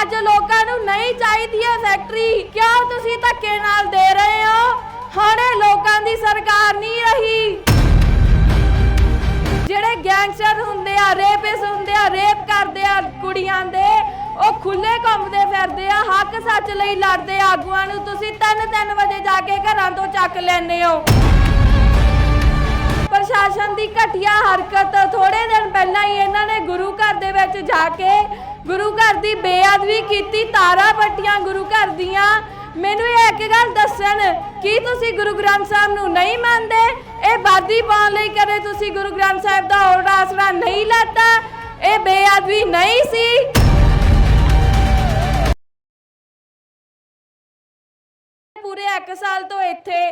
ਅੱਜ ਲੋਕਾਂ ਨੂੰ ਨਹੀਂ ਚਾਹੀਦੀ ਹੈ ਫੈਕਟਰੀ ਕਿਉਂ ਤੁਸੀਂ ਧੱਕੇ ਨਾਲ ਦੇ ਰਹੇ ਹੋ? ਹੁਣ ਇਹ ਲੋਕਾਂ ਦੀ ਸਰਕਾਰ ਨਹੀਂ ਰਹੀ। ਜਿਹੜੇ ਗੈਂਗਸਟਰ ਹੁੰਦੇ ਆ ਰੇਪਿਸ ਹੁੰਦੇ ਆ ਰੇਪ ਕਰਦੇ ਆ ਕੁੜੀਆਂ ਦੇ, ਉਹ ਖੁੱਲੇ ਘੁੰਮਦੇ ਫਿਰਦੇ ਆ, ਹੱਕ ਸੱਚ ਲਈ ਲੜਦੇ ਆਗੂਆਂ ਨੂੰ। ਤੁਸੀਂ 3-3 ਵਜੇ ਜਾ ਕੇ ਘਰਾਂ ਤੋਂ ਚੱਕ ਲੈਂਦੇ ਹੋ। ਪ੍ਰਸ਼ਾਸਨ ਘਟੀਆ ਹਰਕਤ ਥੋੜੇ ਦਿਨ ਪਹਿਲਾਂ ਹੀ ਇਹਨਾਂ ਨੇ ਗੁਰੂ ਘਰ ਦੇ ਵਿੱਚ ਜਾ ਕੇ ਗੁਰੂ ਘਰ ਦੀ ਬੇਅਦਬੀ ਕੀਤੀ, ਤਾਰਾ ਪੱਟੀਆਂ ਗੁਰੂ ਘਰ ਦੀਆਂ। ਮੈਨੂੰ ਇਹ ਇੱਕ ਗੱਲ ਦੱਸਣ, ਕੀ ਤੁਸੀਂ ਗੁਰੂ ਗ੍ਰੰਥ ਸਾਹਿਬ ਨੂੰ ਨਹੀਂ ਮੰਨਦੇ? ਇਹ ਬਾਦੀ ਪਾਉਣ ਲਈ ਕਦੇ ਤੁਸੀਂ ਗੁਰੂ ਗ੍ਰੰਥ ਸਾਹਿਬ ਦਾ ਹੋਰ ਆਸਰਾ ਨਹੀਂ ਲੈਤਾ? ਇਹ ਬੇਅਦਬੀ ਨਹੀਂ ਸੀ। ਪੂਰੇ 1 ਸਾਲ ਤੋਂ ਇੱਥੇ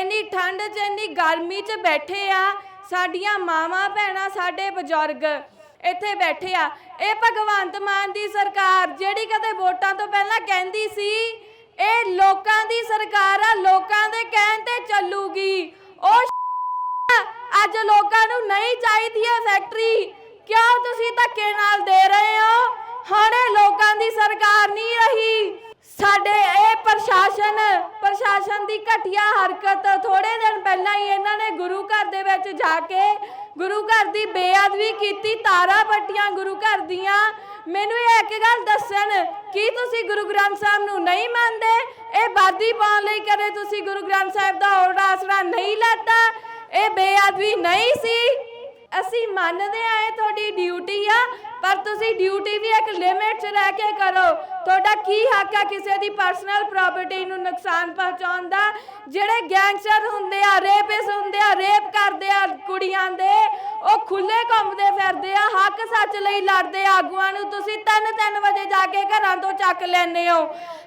ਇੰਨੀ ਠੰਡ 'ਚ, ਇੰਨੀ ਗਰਮੀ 'ਚ ਬੈਠੇ ਆ। ਸਾਡੀਆਂ ਮਾਵਾਂ ਭੈਣਾਂ ਸਾਡੇ ਬਜ਼ੁਰਗ ਇੱਥੇ ਬੈਠੇ ਆ। ਇਹ ਭਗਵੰਤ ਮਾਨ ਦੀ ਸਰਕਾਰ ਜਿਹੜੀ ਕਦੇ ਵੋਟਾਂ ਤੋਂ ਪਹਿਲਾਂ ਕਹਿੰਦੀ ਸੀ, ਇਹ ਲੋਕਾਂ ਦੀ ਸਰਕਾਰ ਆ, ਲੋਕਾਂ ਦੇ ਕਹਿਣ ਤੇ ਚੱਲੂਗੀ। ਉਹ ਅੱਜ ਲੋਕਾਂ ਨੂੰ ਨਹੀਂ ਚਾਹੀਦੀ ਹੈ ਫੈਕਟਰੀ ਕਿਉਂ ਤੁਸੀਂ ਧੱਕੇ ਨਾਲ ਦੇ ਰਹੇ ਹੋ? ਹੁਣ ਇਹ ਲੋਕਾਂ ਦੀ ਸਰਕਾਰ ਨਹੀਂ ਰਹੀ। ਸਾਡੇ ਇਹ ਪ੍ਰਸ਼ਾਸਨ ਪ੍ਰਸ਼ਾਸਨ ਦੀ ਘਟੀਆ ਹਰਕਤ ਥੋੜੇ ਦਿਨ ਪਹਿਲਾਂ ਹੀ ਇਹਨਾਂ ਨੇ ਗੁਰੂ ਘਰ ਦੇ ਵਿੱਚ ਜਾ ਕੇ ਗੁਰੂ ਘਰ ਦੀ ਬੇਅਦਬੀ ਕੀਤੀ, ਤਾਰਾ ਪੱਟੀਆਂ ਗੁਰੂ ਘਰ ਦੀਆਂ। ਮੈਨੂੰ ਇਹ ਇੱਕ ਗੱਲ ਦੱਸਣ, ਕੀ ਤੁਸੀਂ ਗੁਰੂ ਗ੍ਰੰਥ ਸਾਹਿਬ ਨੂੰ ਨਹੀਂ ਮੰਨਦੇ? ਇਹ ਬਾਦੀ ਪਾਉਣ ਲਈ ਕਦੇ ਤੁਸੀਂ ਗੁਰੂ ਗ੍ਰੰਥ ਸਾਹਿਬ ਦਾ ਹੋਰ ਆਸਰਾ ਨਹੀਂ ਲੈਤਾ? ਇਹ ਬੇਅਦਬੀ ਨਹੀਂ ਸੀ? ਅਸੀਂ ਮੰਨਦੇ ਆ ਇਹ ਤੁਹਾਡੀ ਡਿਊਟੀ ਆ, ਪਰ ਤੁਸੀਂ ਡਿਊਟੀ ਵੀ ਇੱਕ ਲਿਮਿਟ 'ਚ ਰਹਿ ਕੇ ਕਰੋ। ਤੁਹਾਡਾ ਕੀ ਹੱਕ ਆ ਕਿਸੇ ਦੀ ਪਰਸਨਲ ਪ੍ਰਾਪਰਟੀ ਨੂੰ ਨੁਕਸਾਨ ਪਹੁੰਚਾਉਣ ਦਾ? ਜਿਹੜੇ ਗੈਂਗਸਟਰ ਹੁੰਦੇ ਆ ਰੇਪਿਸ ਹੁੰਦੇ ਆ ਰੇਪ ਕੁੜੀਆਂ ਦੇ, ਉਹ ਖੁੱਲੇ ਘੁੰਮਦੇ ਫਿਰਦੇ ਆ, ਹੱਕ ਸੱਚ ਲਈ ਲੜਦੇ ਆਗੂਆਂ ਨੂੰ। ਤੁਸੀਂ 3-3 ਵਜੇ ਜਾ ਕੇ ਘਰਾਂ ਤੋਂ ਚੱਕ ਲੈਂਦੇ ਹੋ।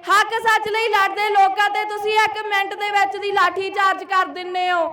ਹੱਕ ਸੱਚ ਲਈ ਲੜਦੇ ਲੋਕਾਂ ਤੇ ਤੁਸੀਂ 1 ਮਿੰਟ ਦੇ ਵਿੱਚ ਦੀ ਲਾਠੀ ਚਾਰਜ ਕਰ ਦਿੰਦੇ ਹੋ।